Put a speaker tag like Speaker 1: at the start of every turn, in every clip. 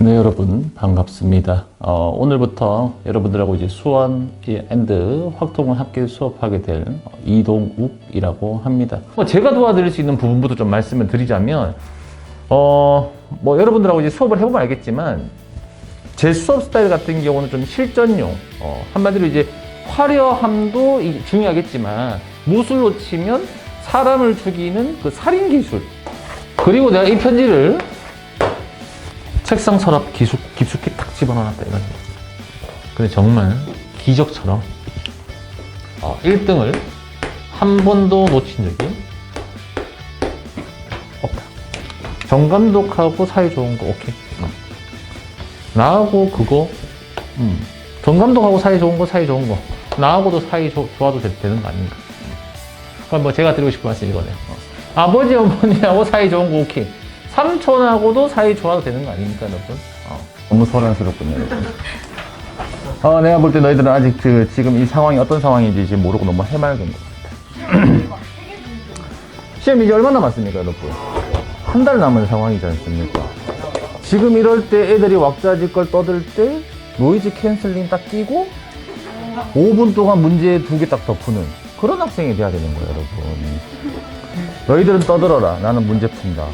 Speaker 1: 네, 여러분 반갑습니다. 어, 오늘부터 여러분들하고 이제 수원 앤드 확통을 함께 수업하게 될 이동욱이라고 합니다. 뭐 제가 도와드릴 수 있는 부분부터 좀 말씀을 드리자면, 어, 뭐 여러분들하고 이제 수업을 해보면 알겠지만, 제 수업 스타일 같은 경우는 좀 실전용, 어, 한마디로 이제 화려함도 이- 중요하겠지만, 무술로 치면 사람을 죽이는 그 살인 기술. 그리고 내가 이 편지를 책상 서랍 기숙, 깊숙이 탁 집어넣었다 이거지. 근데 정말 기적처럼 어, 1등을 한 번도 놓친 적이 없다. 정 감독하고 사이 좋은 거 오케이. 어. 나하고 그거 음. 정 감독하고 사이 좋은 거 사이 좋은 거 나하고도 사이 조- 좋아도 되, 는거 아닌가. 그럼 뭐 제가 드리고 싶은 말씀 이거네요. 어. 아버지 어머니하고 사이 좋은 거 오케이. 삼촌하고도 사이 좋아도 되는 거 아닙니까, 여러분? 어. 너무 소란스럽군요, 여러분. 어, 내가 볼 때 너희들은 아직 그, 지금 이 상황이 어떤 상황인지 지금 모르고 너무 해맑은 것 같아. 시험 이제 얼마 남았습니까, 여러분? 한 달 남은 상황이지 않습니까? 지금 이럴 때 애들이 왁자지껄 떠들 때 노이즈 캔슬링 딱 끼고 5분 동안 문제 두 개 딱 덮는 그런 학생이 돼야 되는 거예요, 여러분. 너희들은 떠들어라. 나는 문제 푼다.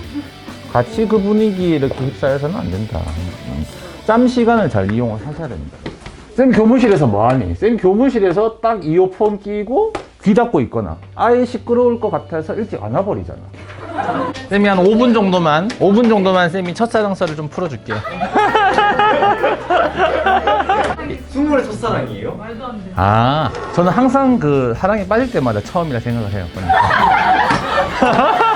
Speaker 1: 같이 그 분위기에 이렇게 휩싸여서는 안 된다. 음. 짬 시간을 잘 이용을 하셔야 됩니다. 쌤 교무실에서 뭐하니? 쌤 교무실에서 딱 이어폰 끼고 귀 닫고 있거나 아예 시끄러울 것 같아서 일찍 안 와버리잖아. 쌤이 한 5분 정도만, 5분 정도만 쌤이 첫사랑설을 좀 풀어줄게.
Speaker 2: 승물의 첫사랑이에요?
Speaker 1: 아, 저는 항상 그 사랑에 빠질 때마다 처음이라 생각을 해요.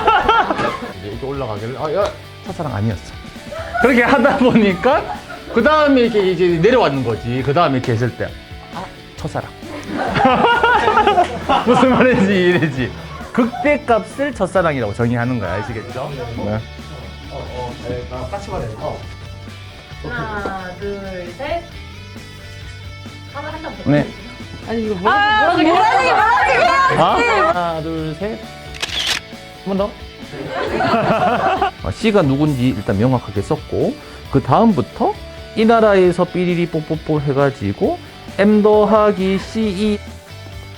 Speaker 1: 이렇게 올라가길래, 아, 야, 첫사랑 아니었어. 그렇게 하다 보니까, 그 다음에 이렇게 이제 내려왔는 거지. 그 다음에 이렇게 했을 때, 아, 첫사랑. 무슨 말인지 이해되지? 극대 값을 첫사랑이라고 정의하는 거야. 아시겠죠? 네.
Speaker 2: 어, 네. 어.
Speaker 3: 하나, 둘, 셋. 하나 한장 더.
Speaker 1: 네.
Speaker 3: 아니 이거 뭐라 뭐라 뭐라
Speaker 1: 아? 하나, 둘, 셋. 한 번 더. 어, C가 누군지 일단 명확하게 썼고, 그 다음부터 이 나라에서 삐리리 뽀뽀뽀 해가지고, M 더하기 CE.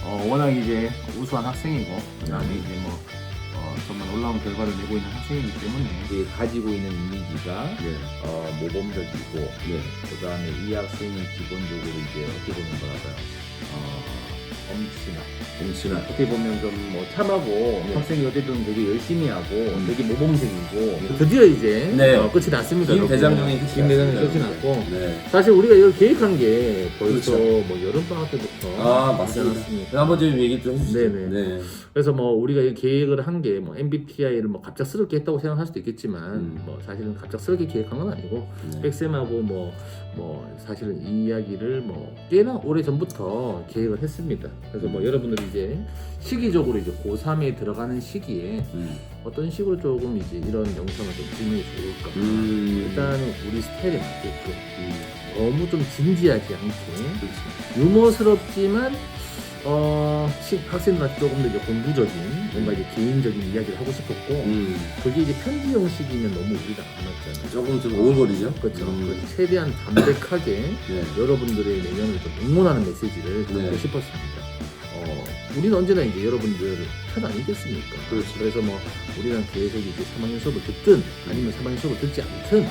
Speaker 1: 어, 워낙 이제 우수한 학생이고, 그 다음에 이제 뭐, 어, 정말 놀라운 결과를 내고 있는 학생이기 때문에,
Speaker 4: 이제 가지고 있는 이미지가 어, 모범적이고 그다음에 이 학생이 기본적으로 이제 어떻게 뭐랄까요 어, 엄친아
Speaker 5: 엄친아.
Speaker 4: 어떻게 보면 좀 뭐 참하고 학생이 어쨌든 되게 열심히 하고 되게 모범생이고 드디어 이제
Speaker 5: 네.
Speaker 4: 어, 끝이 났습니다.
Speaker 5: 김
Speaker 4: 여러분.
Speaker 5: 대장정이 끝이
Speaker 4: 김 대장정이 끝이
Speaker 5: 났습니다.
Speaker 4: 났고
Speaker 5: 네.
Speaker 4: 사실 우리가 이걸 계획한 게 벌써
Speaker 5: 그렇죠.
Speaker 4: 뭐 여름 방학 때부터
Speaker 5: 아, 맞습니다.
Speaker 4: 않았습니까?
Speaker 5: 한번 좀 얘기 좀 해주시죠.
Speaker 4: 네네.
Speaker 5: 네.
Speaker 4: 그래서 뭐 우리가 이 계획을 한 게 뭐 MBTI를 뭐 갑작스럽게 했다고 생각할 수도 있겠지만
Speaker 5: 음.
Speaker 4: 뭐 사실은 갑작스럽게 계획한 건 아니고
Speaker 5: 네.
Speaker 4: 백쌤하고 뭐, 뭐 사실은 이 이야기를 뭐 꽤나 오래 전부터 계획을 했습니다. 그래서 뭐 여러분들이 이제 시기적으로 이제 고3에 들어가는 시기에
Speaker 5: 음.
Speaker 4: 어떤 식으로 조금 이제 이런 영상을 좀 찍는 게 좋을까.
Speaker 5: 음.
Speaker 4: 일단은 우리 스타일에 맞게끔
Speaker 5: 음.
Speaker 4: 너무 좀 진지하지 않게
Speaker 5: 그렇죠.
Speaker 4: 유머스럽지만 어 시- 학생들한테 조금 더 이제 공부적인 뭔가 이제 개인적인 이야기를 하고 싶었고
Speaker 5: 음.
Speaker 4: 그게 이제 편지 형식이면 너무 우리가 안 맞잖아요.
Speaker 5: 조금 좀 오글거리죠?
Speaker 4: 그렇죠.
Speaker 5: 음.
Speaker 4: 그래서 최대한 담백하게
Speaker 5: 네.
Speaker 4: 여러분들의 내년을 좀 응원하는 메시지를 담고
Speaker 5: 네.
Speaker 4: 싶었습니다. 어, 우리는 언제나 이제 여러분들 편 아니겠습니까?
Speaker 5: 그렇죠.
Speaker 4: 그래서 뭐 우리랑 계속 이제 3학년 수업을 듣든 아니면 3학년 수업을 듣지 않든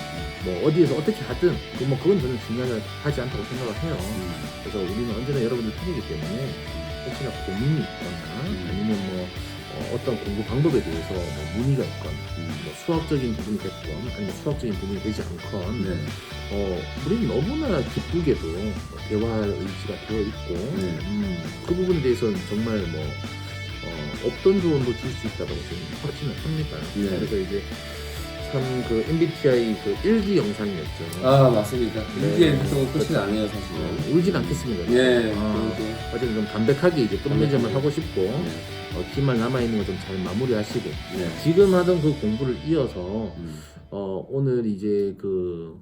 Speaker 4: 뭐 어디에서 어떻게 하든 그 뭐 그건 저는 중요하지 않다고 생각을 해요.
Speaker 5: 음.
Speaker 4: 그래서 우리는 언제나 여러분들 편이기 때문에 혹시나 고민이 있거나
Speaker 5: 음.
Speaker 4: 아니면 뭐 어, 떤 공부 방법에 대해서 뭐 문의가 있건 뭐 수학적인 부분이 됐건 아니면 수학적인 부분이 되지 않건
Speaker 5: 네.
Speaker 4: 어, 우리는 너무나 기쁘게도 뭐 대화할 의지가 되어 있고
Speaker 5: 네.
Speaker 4: 음, 그 부분에 대해서는 정말 뭐 어, 없던 조언도 줄 수 있다고 저는 확신을 합니다.
Speaker 5: 네.
Speaker 4: 그래서 이제 참그 MBTI 그 일기 영상이었죠.
Speaker 5: 아, 맞습니다.
Speaker 4: 네.
Speaker 5: 이게 또 끝이 나네요, 사실은.
Speaker 4: 울진 않겠습니다.
Speaker 5: 예.
Speaker 4: 아,
Speaker 5: 그리고
Speaker 4: 어쨌든 좀 담백하게 이제 끝맺음을 하고 싶고
Speaker 5: 네.
Speaker 4: 어, 기말 남아 있는 거 좀 잘 마무리하시고
Speaker 5: 네.
Speaker 4: 지금 하던 그 공부를 이어서
Speaker 5: 음.
Speaker 4: 어, 오늘 이제 그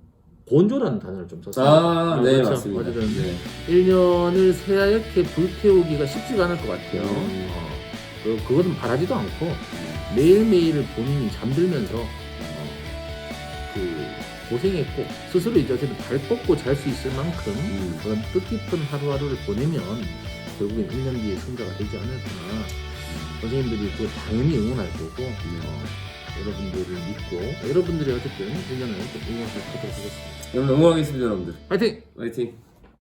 Speaker 4: 곤조라는 단어를 좀 썼어요.
Speaker 5: 아, 네,
Speaker 4: 그렇죠.
Speaker 5: 맞습니다.
Speaker 4: 어쨌든
Speaker 5: 네.
Speaker 4: 1년을 새하얗게 불태우기가 쉽지가 않을 것 같아요.
Speaker 5: 음.
Speaker 4: 어, 그, 그것은 바라지도 않고 매일매일을 본인이 잠들면서 어, 그 고생했고 스스로 이제 어쨌든 발 뻗고 잘 수 있을 만큼
Speaker 5: 음.
Speaker 4: 그런 뜻깊은 하루하루를 보내면 결국엔 1년 뒤에 성과가 되지 않을까. 선생님들이 그 당연히 응원할 거고 어, 여러분들을 믿고 여러분들이 어쨌든 1년을 좀 응원하도록 하겠습니다.
Speaker 5: 여러분 응원하겠습니다 여러분들.
Speaker 4: 파이팅!
Speaker 5: 화이팅